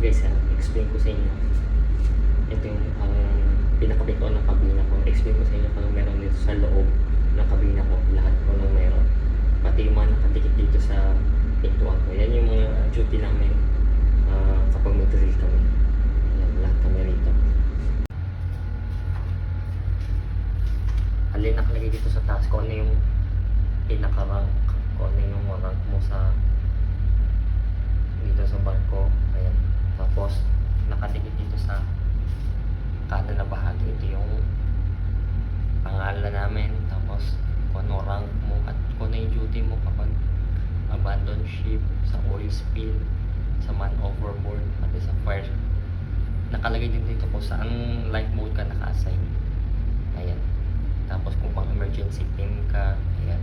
guys, ah, explain ko sa inyo. Ito yung ang pinakapito ng kabina ko. Explain ko sa inyo kung meron dito sa loob ng kabina ko. Lahat ko nung meron. Pati yung mga nakadikit dito sa pintuan ko. Yan yung mga duty namin ah, kapag mag-drill kami. Yan, lahat kami rito. Alin nakalagay dito sa taas ko ano yung pinaka-rank kung ano yung rank mo sa dito sa barko. Ayan. Tapos, nakadikit dito sa kanan na bahagi. Ito yung pangalan namin. Tapos, kung ano rank mo at kung ano yung duty mo kapag abandon ship, sa oil spill, sa man overboard, pati sa fire. Nakalagay din dito kung saan life mode ka naka-assign. Ayan. Tapos kung pang emergency team ka, ayan.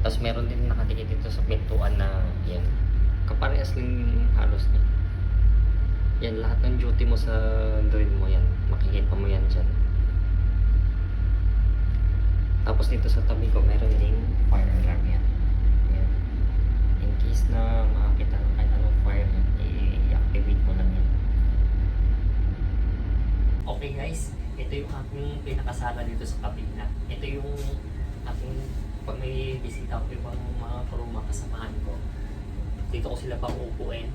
Tapos meron din nakadikit dito sa pintuan na yan. Kaparehas din halos niya. Yan, lahat ng duty mo sa drill mo yan. Makikita mo yan dyan. Tapos dito sa tabi ko, meron ding fire alarm yan. Yan. In case na makakita ng kahit anong fire yan, i-activate mo lang yan. Okay guys, ito yung aking pinakasala dito sa kabina. Ito yung aking pag may bisita ko ibang mga kuruma kasamahan ko. Dito ko sila pauupuin.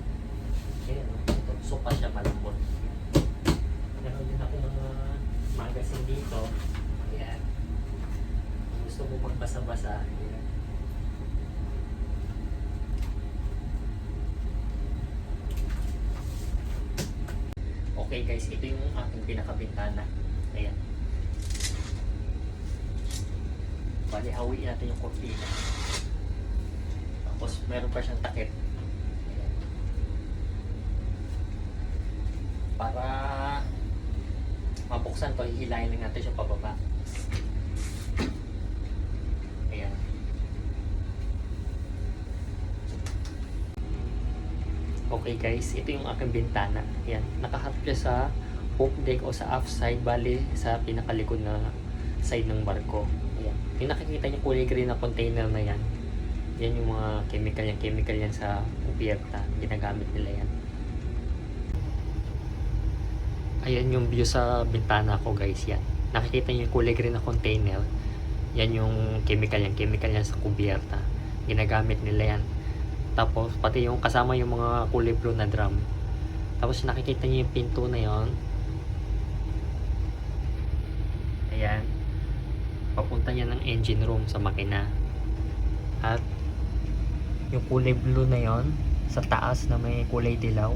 Ayan, oh. sopa siya malambot. Meron din ako mga magazine dito. Ayan. Kung gusto mo magbasa-basa. Ayan. Okay guys, ito yung aking pinakabintana. Ayan. Bali, hawiin natin yung kurtina. Tapos, meron pa siyang takip. Para mabuksan to, hihilayin lang natin siya pababa. Ayan. Okay guys, ito yung aking bintana. Ayan, nakaharap siya sa poop deck o sa aft side, bali sa pinakalikod na side ng barko. Ayan. Yung nakikita niyo kulay green na container na yan, yan yung mga chemical yan, chemical yan sa ubierta. Ginagamit nila yan. Ayan yung view sa bintana ko guys yan. Nakikita niyo yung kulay green na container. Yan yung chemical yan, chemical yan sa kubierta. Ginagamit nila yan. Tapos pati yung kasama yung mga kulay blue na drum. Tapos nakikita niyo yung pinto na yon. Ayan. Papunta niya ng engine room sa makina. At yung kulay blue na yon sa taas na may kulay dilaw.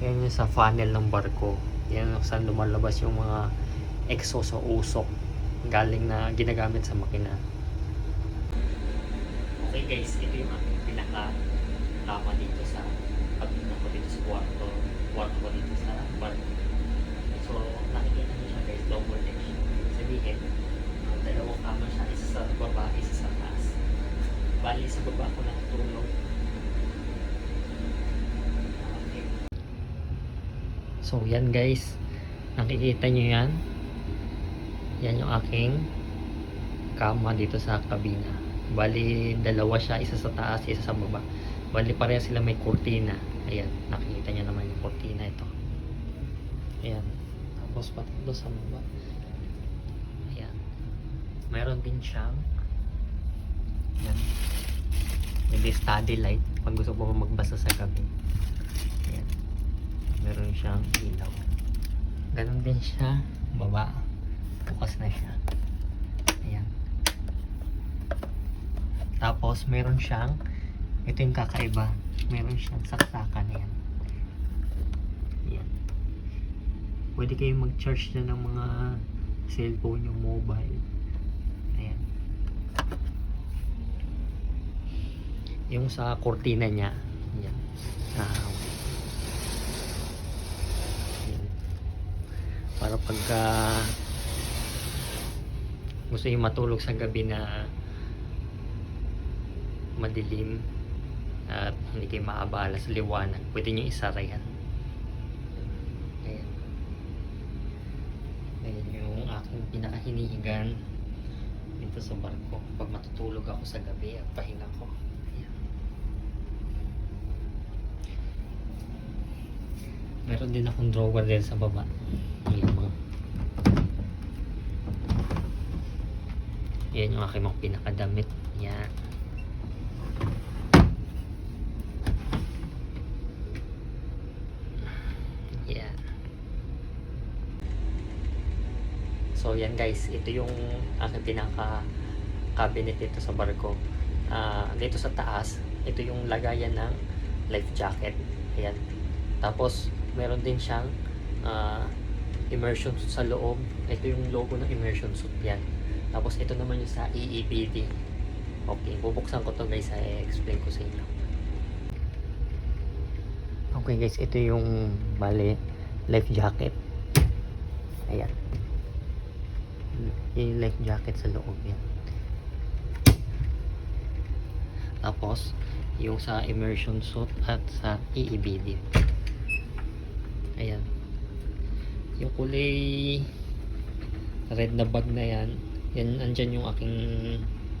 Yan yung sa funnel ng barko. Yan yung saan lumalabas yung mga exhaust o usok galing na ginagamit sa makina. Okay guys, ito yung aking pinaka kama dito sa kabina ko dito sa kwarto. Kwarto ko dito sa barko. So, nakikita niyo siya guys, double deck. Sabihin, ang dalawang kama siya, isa sa baba, isa sa. Bali, sa baba ko natutulog. Okay. So, yan guys. Nakikita nyo yan. Yan yung aking kama dito sa kabina. Bali, dalawa siya. Isa sa taas, isa sa baba. Bali, pareha sila may kurtina. Ayan, nakikita nyo naman yung kurtina ito. Ayan. Tapos pati doon sa baba. Ayan. Mayroon din siyang Ayan. May study light pag gusto mo magbasa sa gabi. Ayan. Meron siyang ilaw. Ganon din siya. Baba. Bukas na siya. Ayan. Tapos meron siyang ito yung kakaiba. Meron siyang saksakan. Ayan. Ayan. Pwede kayong mag-charge na ng mga cellphone yung mobile. Ayan. Yung sa cortina niya. Ayan. Ah, Ayan. Para pagka gusto yung matulog sa gabi na madilim at hindi kayo maabala sa liwanag, pwede nyo isara yan. Ayan. Ayan yung aking pinakahinihigan dito sa barko pag matutulog ako sa gabi at pahinga ko. Ayan. Meron din akong drawer din sa baba. Ayan mo. Yan yung aking mga pinakadamit. Yan. Yan. So yan guys, ito yung aking pinaka cabinet dito sa barko. Ah, dito sa taas, ito yung lagayan ng life jacket. Ayan. Tapos meron din siyang ah, immersion suit sa loob. Ito yung logo ng immersion suit yan. Tapos ito naman yung sa EEPD. Okay, bubuksan ko to guys, i-explain ko sa inyo. Okay guys, ito yung bale life jacket. Ayan. Yung life jacket sa loob yan. Tapos, yung sa immersion suit at sa EEBD. Ayan. Yung kulay red na bag na yan, yan andyan yung aking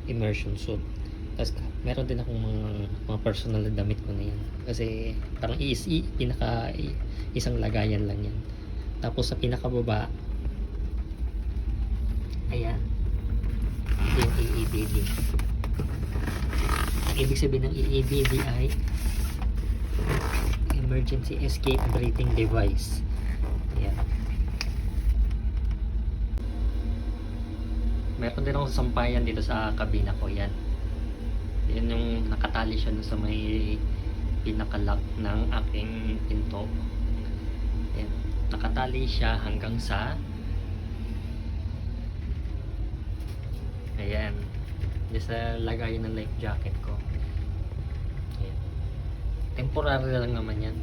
immersion suit. Tapos meron din akong mga, mga personal na damit ko na yan. Kasi parang i, pinaka isang lagayan lang yan. Tapos sa pinakababa, ayan, ito yung EEBD. Ibig sabihin ng EEBD ay Emergency Escape Breathing Device. Ayan. Meron din akong sampayan dito sa kabina ko. Yan. Yan yung nakatali siya sa may pinakalock ng aking pinto. Yan. Nakatali siya hanggang sa Ayan. Diyan sa lagayan ng life jacket ko. Temporary lang naman yan.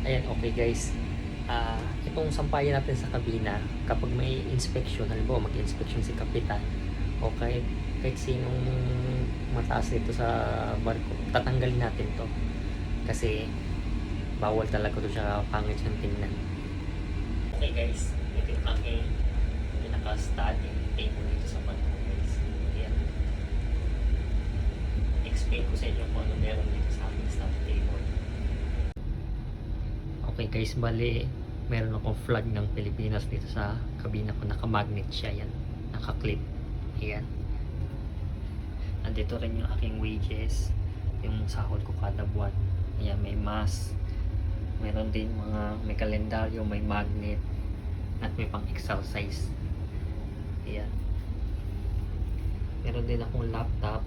Ayan, okay guys. Ah, itong sampayan natin sa kabina, kapag may inspection, halimbawa mag-inspection si kapitan, o kahit, kahit sinong mataas dito sa barko, tatanggalin natin to. Kasi, bawal talaga to siya pangit siyang tingnan. Okay guys, ito yung aking pinaka-study table dito sa barko guys. Ayan. Explain ko sa inyo kung ano meron dito sa aking study table. Okay guys, bali meron akong flag ng Pilipinas dito sa kabina ko. Naka-magnet siya yan. Naka-clip. Ayan. Nandito rin yung aking wages. Yung sahod ko kada buwan. Ayan, may mask. Meron din mga, may kalendaryo, may magnet. At may pang exercise. Ayan. Meron din akong laptop.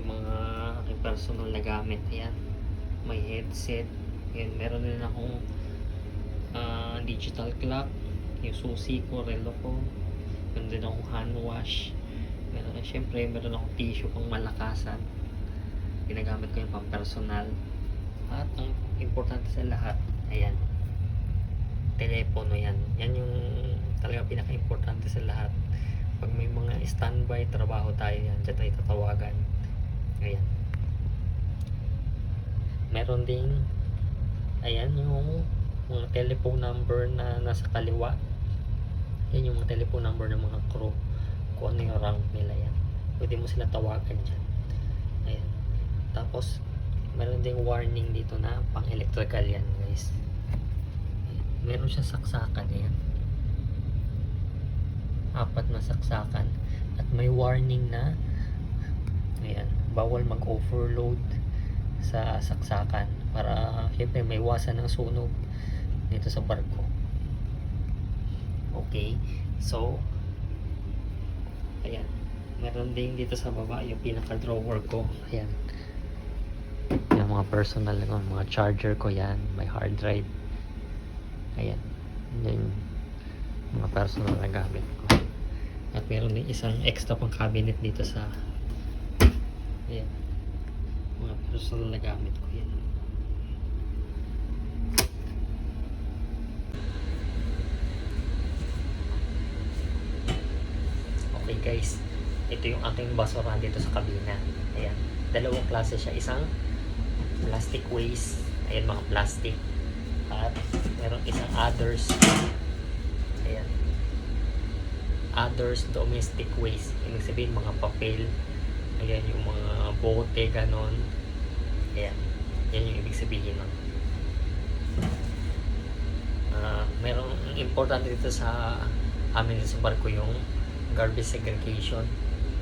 Yung mga aking personal na gamit. Ayan. May headset yan meron din akong ah, digital clock yung susi ko, relo ko. Meron din akong hand wash. Meron na syempre meron akong tissue pang malakasan. Ginagamit ko yung pang personal. At ang importante sa lahat ayan telepono yan yan yung talaga pinaka importante sa lahat. Pag may mga standby trabaho tayo yan dyan tayo tatawagan ayan. Meron ding ayan yung mga telephone number na nasa kaliwa. Yan yung mga telephone number ng mga crew kung ano yung rank nila yan pwede mo sila tawagan dyan. Ayan. Tapos meron ding warning dito na pang electrical yan guys. Ayan. meron siya saksakan yan apat na saksakan. At may warning na ayan bawal mag overload sa saksakan para syempre may iwasan ng sunog dito sa barko. Okay? So ayan. Meron din dito sa baba yung pinaka drawer ko. Ayan. Yung mga personal ko mga charger ko yan. May hard drive. Ayan. Yan yung mga personal na gamit ko. At meron din isang extra pang cabinet dito sa ayan mga personal na gamit ko yan. Okay guys, ito yung aking basurahan dito sa kabina. Ayan, dalawang klase siya. Isang plastic waste, ayan mga plastic. At meron isang others. Ayan. Others domestic waste. Ibig sabihin mga papel, Ayan yung mga bote, ganon. Ayan. Yan yung ibig sabihin nun. Ah, merong importante dito sa amin sa barko yung garbage segregation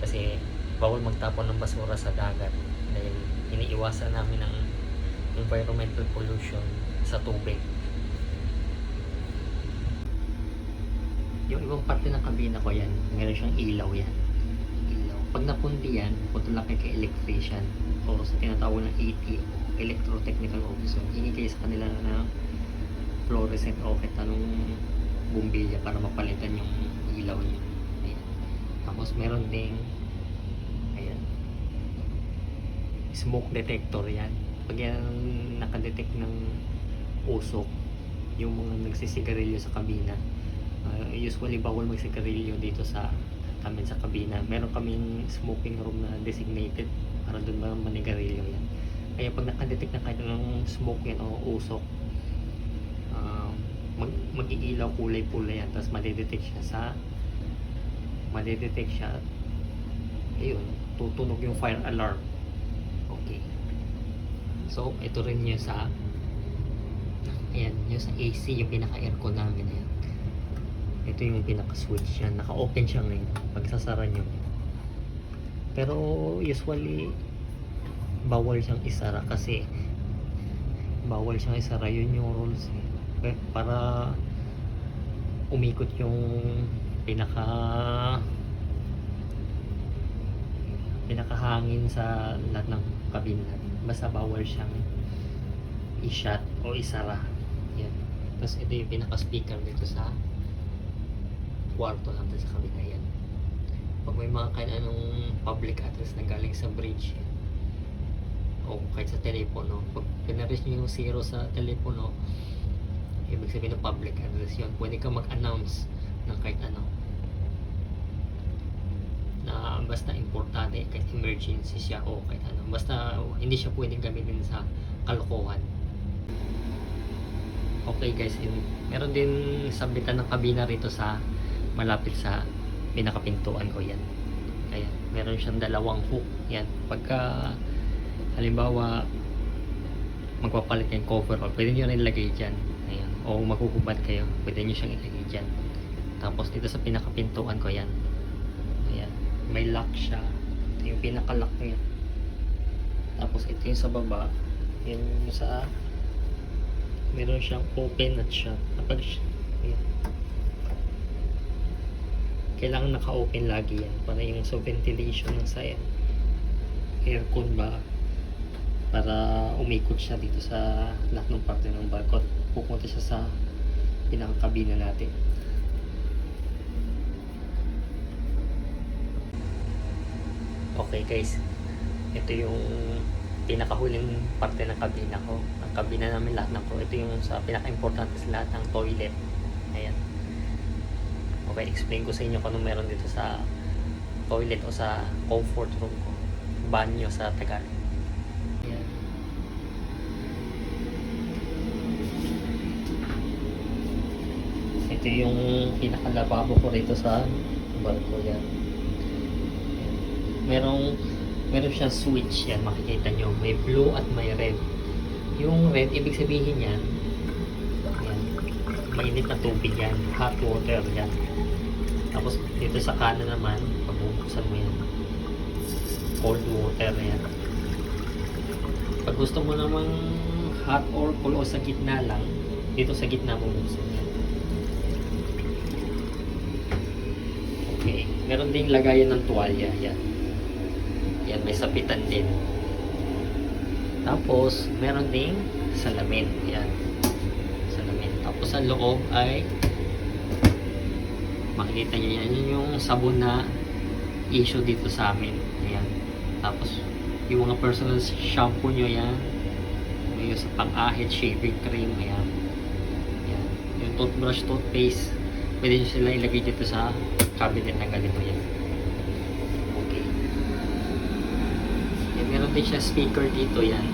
kasi bawal magtapon ng basura sa dagat dahil iniiwasan namin ang environmental pollution sa tubig. Yung ibang parte ng kabina ko yan, meron siyang ilaw yan. Pag napundi yan, punta lang kayo kay electrician o sa tinatawag ng ATO, Electrotechnical Officer. Hingi kayo sa kanila na fluorescent kahit anong bumbilya para mapalitan yung ilaw niyo. Ayan. Tapos meron ding ayan, smoke detector yan. Pag yan nakadetect ng usok, yung mga nagsisigarilyo sa kabina, uh, usually bawal magsigarilyo dito sa amin sa kabina. Meron kaming smoking room na designated para doon ba manigarilyo yan. Kaya pag nakadetect na kayo ng smoke yan o usok, um, mag mag-iilaw kulay pula yan tapos madidetect siya sa madidetect siya ayun tutunog yung fire alarm okay so ito rin yung sa ayan yung sa AC yung pinaka aircon namin ayan ito yung pinaka switch yan naka open siya ngayon. Pagsasara nyo pero usually bawal siyang isara kasi bawal siyang isara. Yun yung rules eh. Para umikot yung pinaka pinakahangin sa lahat ng cabin natin basta bawal siyang i-shut o isara. Yan. Tapos ito yung pinaka speaker dito sa kwarto natin sa kabina yan pag may mga kahit anong public address na galing sa bridge? O kahit sa telepono. Pag pinares nyo yung zero sa telepono ibig sabihin ng public address yun. Pwede ka mag-announce ng kahit ano. Na basta importante kahit emergency siya o kahit ano. Basta hindi siya pwedeng gamitin sa kalokohan. Okay guys. Yun. meron din sabitan ng kabina rito sa malapit sa pinakapintuan ko yan. Ayan meron siyang dalawang hook. Yan pagka halimbawa magpapalit kayong cover o pwede nyo rin ilagay dyan. Ayan o maghuhubad kayo pwede nyo siyang ilagay dyan. Tapos dito sa pinakapintuan ko yan. Ayan may lock siya. Ito yung pinaka lock niya. Tapos ito yung sa baba. Yun yung sa meron siyang open at shut. Kapag ayan kailangan naka-open lagi yan para yung sa ventilation ng sa aircon ba para umikot siya dito sa lahat ng parte ng barko at pupunta siya sa pinakakabina natin. Okay guys. Ito yung pinakahuling parte ng kabina ko. Ang kabina namin lahat ng ko. Ito yung sa pinaka-importante sa lahat ng toilet. Ayan okay explain ko sa inyo kung ano meron dito sa toilet o sa comfort room ko. Banyo sa Tagalog. Ito yung pinakalababo ko rito sa barko yan merong meron siyang switch yan makikita nyo. May blue at may red. Yung red ibig sabihin yan mainit na tubig yan hot water yan tapos dito sa kanan naman pag mo yan cold water yan. Pag gusto mo namang hot or cold o sa gitna lang dito sa gitna bubuksan yan. Okay. Meron ding lagayan ng tuwalya. Yan. Yan may sapitan din. Tapos meron ding salamin. Yan. Salamin. Tapos sa loob ay makikita nyo yan. Yun yung sabon na issue dito sa amin. Ayan. Tapos yung mga personal shampoo nyo yan yung sa pang-ahit shaving cream ayan. Ayan. Yung toothbrush toothpaste pwede nyo sila ilagay dito sa cabinet na ganito yan okay. Yan meron din siya speaker dito yan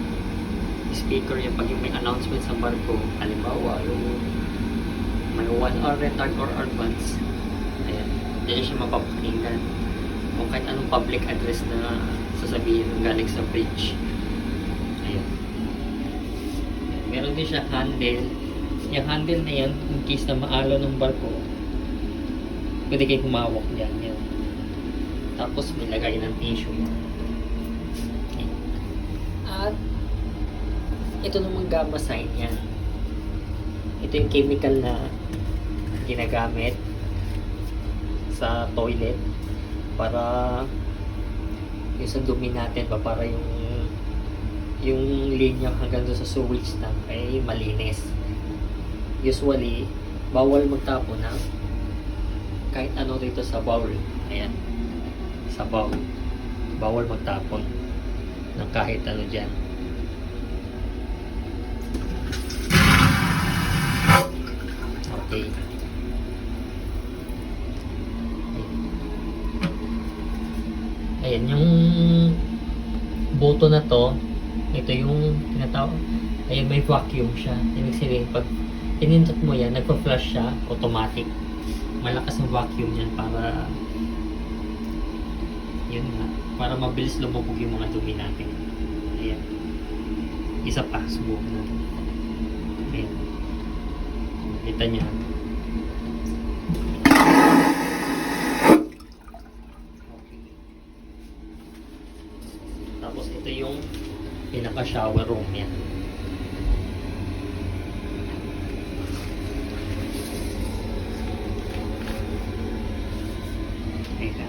speaker yan pag yung may announcement sa barko halimbawa yung may 1 hour retard or advance diyan siya mapapakinggan o kahit anong public address na sasabihin ng galing sa bridge. Ayan. Meron din siya handle. Yung handle na yan, in case na maalo ng barko, pwede kayo humawak dyan. Yan. Tapos may lagay ng tissue. Okay. At ito namang gamma sign yan. Ito yung chemical na ginagamit sa toilet para yung sa dumi natin ba para yung yung linya hanggang doon sa sewage tank ay malinis. Usually, bawal magtapon ng kahit ano dito sa bowl. Ayan. Sa bowl. Bawal magtapon ng kahit ano dyan. Okay. Ayan, yung boto na to, ito yung tinatawag, ayan, may vacuum siya. Ibig sabihin, pag pinindot mo yan, nagpa-flush siya, automatic. Malakas ang vacuum yan para, yun nga, para mabilis lumubog yung mga dumi natin. Ayan. Isa pa, subukan natin. Ayan. Kita niya. Okay. Tapos ito yung pinaka-shower room niya. Teka.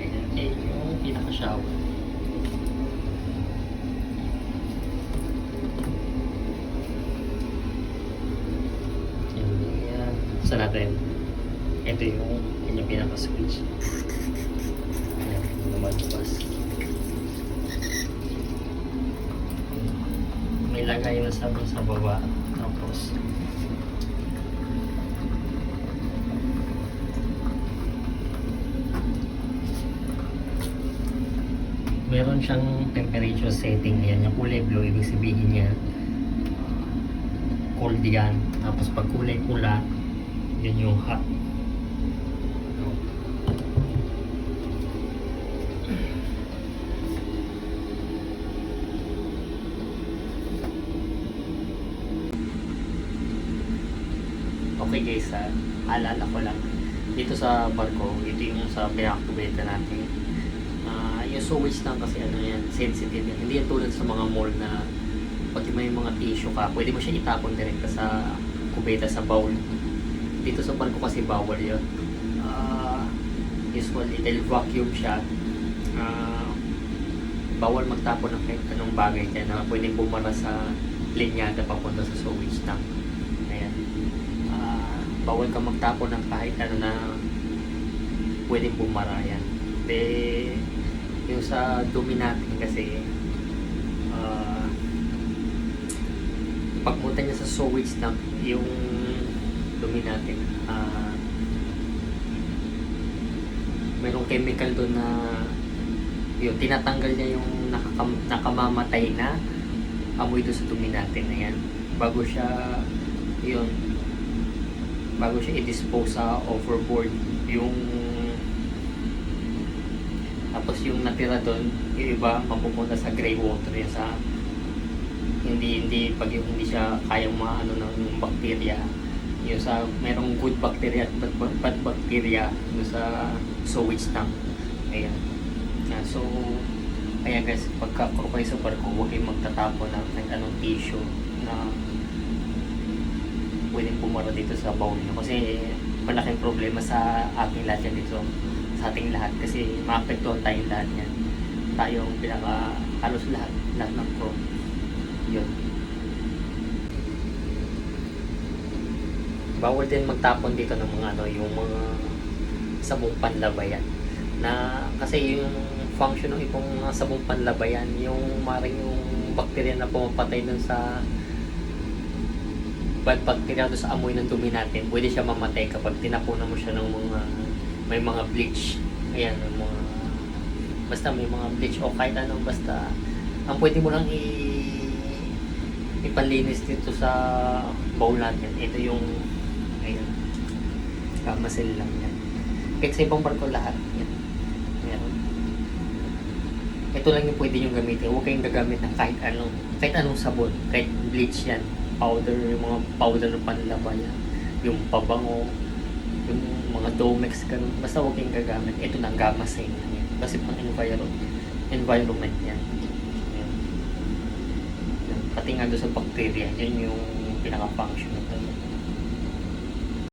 Ayan, ayan yung pinaka-shower. Ayan. Sa natin. Ito yung kanyang pinaka-switch. Ayan, lumabas. May lagay na sa, sa baba. Tapos, meron siyang temperature setting yan. Yung kulay blue, ibig sabihin niya cold yan. Tapos pag kulay pula, yun yung hot. Okay guys, ha, alala ko lang. Dito sa barko, ito yung sa pinakakubeta natin. Ah, yung sewage lang kasi ano yan, sensitive yan. Hindi yan tulad sa mga mall na pag may mga tissue ka, pwede mo siya itapon direkta sa kubeta sa bowl. Dito sa barko kasi bawal yun. Ah, usually, dahil vacuum siya, ah, bawal magtapon ng kahit anong bagay dyan na pwedeng bumara sa linyada papunta sa sewage tank. Bawal ka magtapon ng kahit ano na pwedeng bumara yan. De, yung sa dumi natin kasi, ah, pagpunta niya sa sewage tank, yung dumi natin, ah, mayroong chemical doon na yun, tinatanggal niya yung nakakam, nakamamatay na amoy doon sa dumi natin. Ayan. Bago siya, yun, bago siya i-dispose sa overboard, yung tapos yung natira doon, yung iba mapupunta sa gray water yan sa hindi hindi pag yung hindi siya kayang maano ng bacteria yung sa merong good bacteria at bad, bad, bacteria yung sa sewage tank. Ayan. Ah, so ayan guys pagka kayo sa barko huwag kayong magtatapon ng kahit anong tissue na pwedeng pumara dito sa nyo. Kasi malaking problema sa ating lahat yan dito. Sa ating lahat. Kasi maapektuhan tayong lahat yan. Tayong pinaka halos lahat lahat ng pro. Yun. Bawal din magtapon dito ng mga ano yung mga sabong panlabayan. Na kasi yung function ng itong mga sabong panlabayan yung maring yung bacteria na pumapatay dun sa bad bacteria doon sa amoy ng dumi natin pwede siya mamatay kapag tinapunan mo siya ng mga may mga bleach ayan yung mga basta may mga bleach o kahit anong basta ang pwede mo lang i ipalinis dito sa bowl natin. Ito yung, ayun, kamasil lang yan. Kahit sa ibang barko lahat, yan. Meron. Ito lang yung pwede yung gamitin. Huwag kayong gagamit ng kahit anong, kahit anong sabon. Kahit bleach yan. Powder, yung mga powder na panlaba yan. Yung pabango, yung mga Domex, ganun. Basta huwag kayong gagamit. Ito na, gamasin lang yan. Kasi pang environment, environment yan. Yan. Yan. Pati nga doon sa bacteria, yun yung pinaka-function ng